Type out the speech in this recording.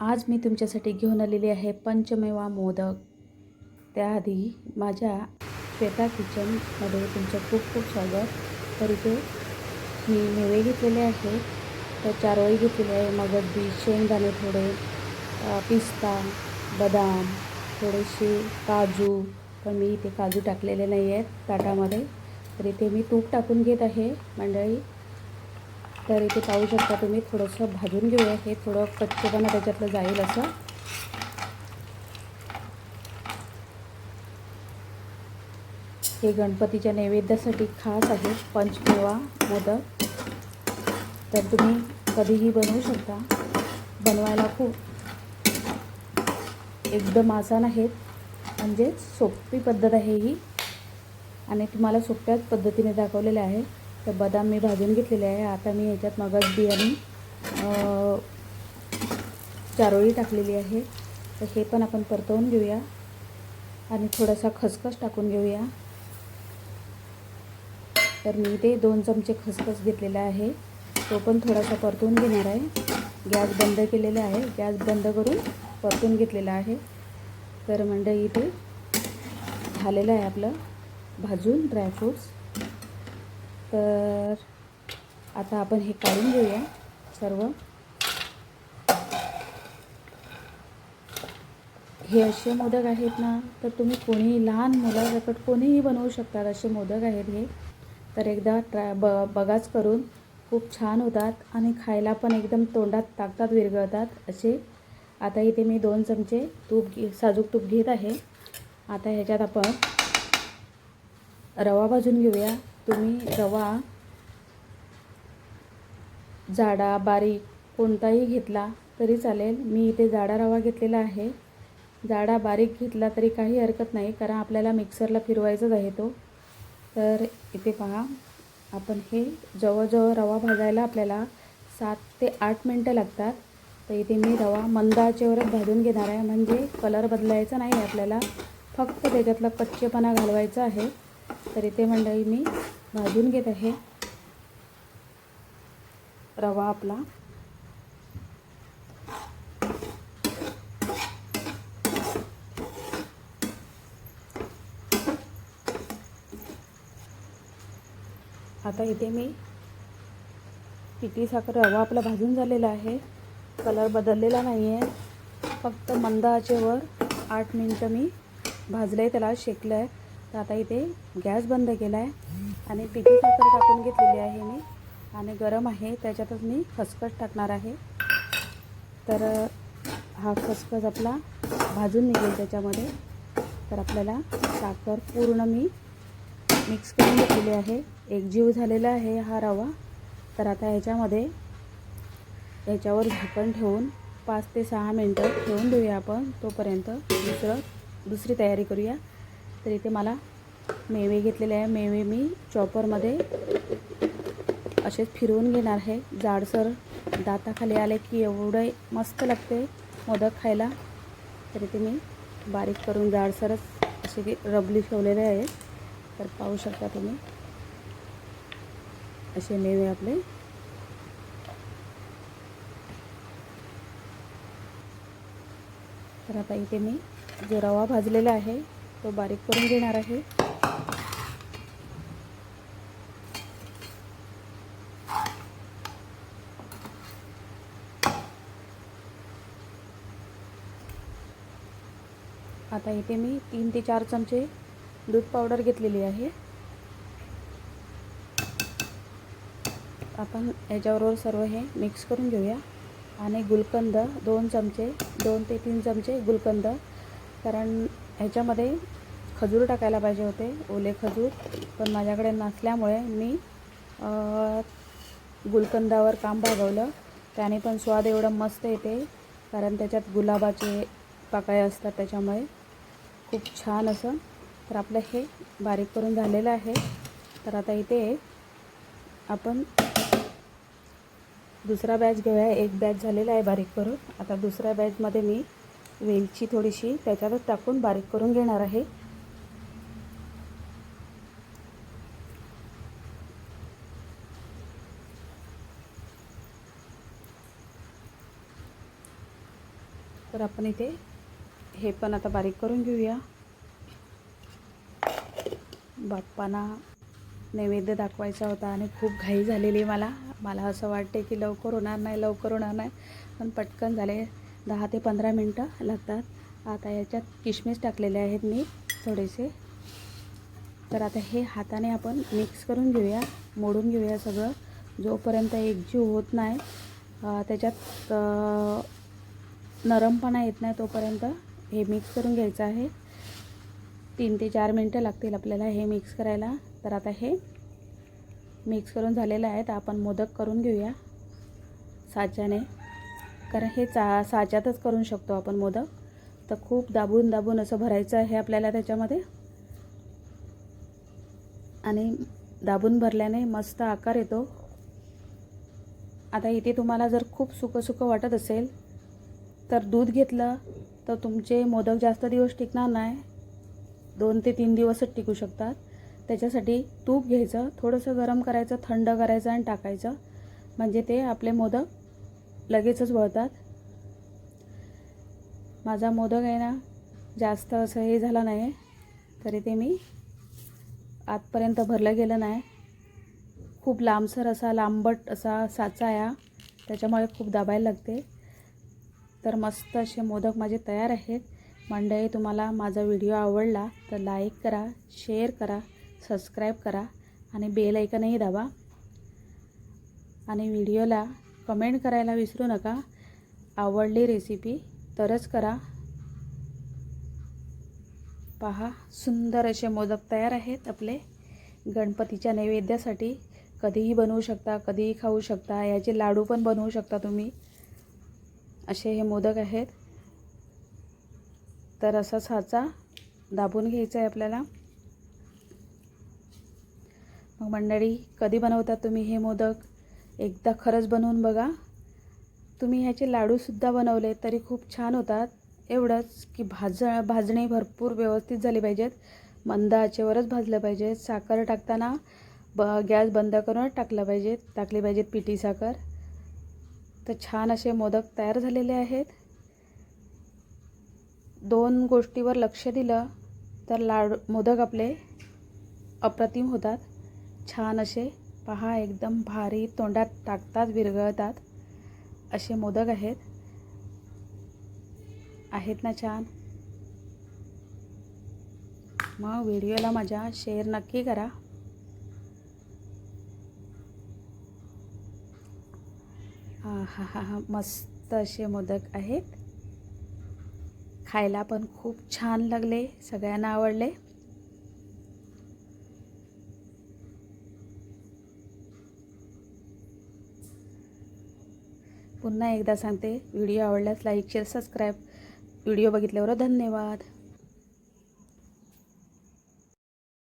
आज मी तुमच्यासाठी घेऊन आलेली आहे पंचमेवा मोदक. त्याआधी माझ्या श्वेता किचनमध्ये तुमचं खूप खूप स्वागत. तर इथे मी मेवे घेतलेले आहेत तर चारोळी घेतलेली आहे. मग बी शेंगदाणे थोडे पिस्ता बदाम थोडेसे काजू. पण मी इथे काजू टाकलेले नाही आहेत ताटामध्ये. तर इथे मी तूप टाकून घेत आहे मंडळी. तर इथे पाहू शकता तुम्ही थोडंसं भाजून घेऊया. हे थोडं कच्चेपणा त्याच्यातलं जाईल असं. हे गणपतीच्या नैवेद्यासाठी खास आहे पंचमेवा मोदक. तर तुम्ही कधीही बनवू शकता. बनवायला खूप एकदम आसान आहेत म्हणजेच सोपी पद्धत आहे ही. आणि तुम्हाला सोप्याच पद्धतीने दाखवलेले आहे. तर बदाम मी भाजून घेतलेले आहे. आता मी ह्याच्यात मगज बियाणी चारोळी टाकलेली आहे. तर हे पण आपण परतवून घेऊया. आणि थोडासा खसखस टाकून घेऊया. तर मी ते दोन चमचे खसखस घेतलेला आहे. तो पण थोडासा परतून घेणार आहे. गॅस बंद केलेला आहे. गॅस बंद करून परतून घेतलेला आहे. तर मंडळी इथे झालेलं आहे आपलं. भाजून ड्रायफ्रूट्स तर आता आपण हे काढून घेऊया सर्व. हे असे मोदक आहेत ना तर तुम्ही कोणीही लहान मुलासकट कोणीही बनवू शकतात असे मोदक आहेत हे. तर एकदा ट्राय ब बघाच करून खूप छान होतात आणि खायला पण एकदम तोंडात टाकतात विरघळतात असे. आता इथे मी दोन चमचे तूप घे साजूक तूप घेत आहे. आता ह्याच्यात आपण रवा भाजून घेऊया. तुम्ही रवा जाडा बारीक कोणताही घेतला तरी चालेल. मी इथे जाडा रवा घेतलेला आहे. जाडा बारीक घेतला तरी काही हरकत नाही कारण आपल्याला मिक्सरला फिरवायचाच आहे तो. तर इथे पहा आपण हे जवळजवळ रवा भाजायला आपल्याला सात ते आठ मिनटं लागतात. तर इथे मी रवा मंदाचेवरच भाजून घेणार आहे. म्हणजे कलर बदलायचा नाही आपल्याला. फक्त त्याच्यातला कच्चेपणा घालवायचा आहे. तर इथे मंडळी मी भाजून घेत आहे. रवा आपला. आता इथे मी पिठी साखर रवा आपला भाजून झालेला आहे. कलर बदललेला नाही आहे फक्त मंद आचेवर आठ मिनटं मी भाजलं आहे त्याला शेकलं आहे तर आता इथे गॅस बंद केला आहे आणि पिठी साखर टाकून घेतलेली आहे मी. आणि गरम आहे त्याच्यातच मी खसखस टाकणार आहे. तर हा खसखस आपला भाजून निघेल त्याच्यामध्ये. तर आपल्याला साखर पूर्ण मी मिक्स करून घेतलेली आहे. एकजीव झालेला आहे हा रवा. तर आता ह्याच्यामध्ये ह्याच्यावर झाकण ठेवून पाच ते सहा मिनटं ठेवून देऊया आपण. तोपर्यंत दुसरं दुसरी तयारी करूया. तर इथे मला मेवे घेतलेले आहे. मेवे मी चॉपरमध्ये असेच फिरवून घेणार आहे. जाडसर दाताखाली आले की एवढं मस्त लागते मोदक खायला. तर इथे मी बारीक करून जाडसरच असे की रबली ठेवलेले आहे तर पाहू शकता तुम्ही. असे मेवे आपले. तर आता इथे मी जो रवा भाजलेला आहे तो बारीक करून घेणार आहे. आता इथे मी तीन ते चार चमचे दूध पावडर घेतलेली आहे. आपण याच्याबरोबर सर्व हे मिक्स करून घेऊया. आणि गुलकंद दोन चमचे दोन ते तीन चमचे गुलकंद. कारण ह्याच्यामध्ये खजूर टाकायला पाहिजे होते ओले खजूर. पण माझ्याकडे नसल्यामुळे मी गुलकंदावर काम भागवलं. त्याने पण स्वाद एवढं मस्त येते कारण त्याच्यात गुलाबाचे पाकळ्या असतात त्याच्यामुळे. खूप छान असं. तर आपलं हे बारीक करून झालेलं आहे. तर आता इथे आपण दुसरा बॅच घेऊया. एक बॅच झालेला आहे बारीक करून. आता दुसऱ्या बॅचमध्ये मी वेलची थोडीशी त्याच्यातच टाकून बारीक करून घेणार आहे. तर आपण इथे हे पण आता बारीक करून घेऊया. बाप्पांना नैवेद्य दाखवायचा होता आणि खूप घाई झालेली मला. मला असं वाटते की लवकर होणार नाही लवकर होणार नाही. पण पटकन झाले. दहा ते पंधरा मिनटं लागतात. आता याच्यात किशमिश टाकलेले आहेत मी थोडेसे. तर आता हे हाताने आपण मिक्स करून घेऊया मोडून घेऊया सगळं. जोपर्यंत एकजीव होत नाही त्याच्यात नरमपणा येत नाही तोपर्यंत हे मिक्स करून घ्यायचं आहे. तीन ते चार मिनटं लागतील आपल्याला हे मिक्स करायला. तर आता हे मिक्स करून झालेलं आहे. तर आपण मोदक करून घेऊया. साच्याने. कारण हे चा साच्यातच करू शकतो आपण मोदक. तर खूप दाबून दाबून असं भरायचं आहे आपल्याला त्याच्यामध्ये. आणि दाबून भरल्याने मस्त आकार येतो. आता इथे तुम्हाला जर खूप सुकं वाटत असेल तर दूध घेतलं तर तुमचे मोदक जास्त दिवस टिकणार नाही. दोन ते तीन दिवसच टिकू शकतात. त्याच्यासाठी तूप घ्यायचं थोडंसं गरम करायचं थंड करायचं आणि टाकायचं. म्हणजे ते आपले मोदक लगेचच वळतात. माझा मोदक आहे ना जास्त असं हे झालं नाही तरी ते मी आतपर्यंत भरलं गेलं नाही. खूप लांबसर असा लांबट असा साचा आहे त्याच्यामुळे खूप दाबायला लागते. तर मस्त असे मोदक माझे तयार आहेत. मंडळी तुम्हाला माझा व्हिडिओ आवडला तर लाईक करा शेअर करा सबस्क्राईब करा आणि बेल ऐकनही दाबा. आणि व्हिडिओला कमेंट करायला विसरू नका. आवडली रेसिपी तरच करा. पहा सुंदर असे मोदक तयार आहेत आपले. गणपतीच्या नैवेद्यासाठी कधीही बनवू शकता कधीही खाऊ शकता याचे लाडू पण बनवू शकता तुम्ही. असे हे मोदक आहेत. तर असा साचा दाबून घ्यायचा आहे आपल्याला. मग मंडळी कधी बनवतात तुम्ही हे मोदक? एकदा खरंच बनवून बघा. तुम्ही ह्याचे लाडूसुद्धा बनवले तरी खूप छान होतात. एवढंच की भाज भाजणी भरपूर व्यवस्थित झाली पाहिजेत. मंद आचेवरच भाजलं पाहिजे. साखर टाकताना ब गॅस बंद करूनच टाकलं पाहिजे टाकली पाहिजेत पिठी साखर. तर छान असे मोदक तयार झालेले आहेत. दोन गोष्टीवर लक्ष दिलं तर लाडू मोदक आपले अप्रतिम होतात. छान असे पहा एकदम भारी तोंडात टाकतात विरघळतात. असे मोदक आहेत. आहेत ना छान? मग व्हिडिओला माझ्या शेअर नक्की करा. हा हा हा हा मस्त असे मोदक आहेत. खायला पण खूप छान लागले सगळ्यांना आवडले. पुन्हा एकदा सांगते व्हिडिओ आवडल्यास लाईक शेअर सबस्क्राईब व्हिडिओ बघितल्यावर धन्यवाद.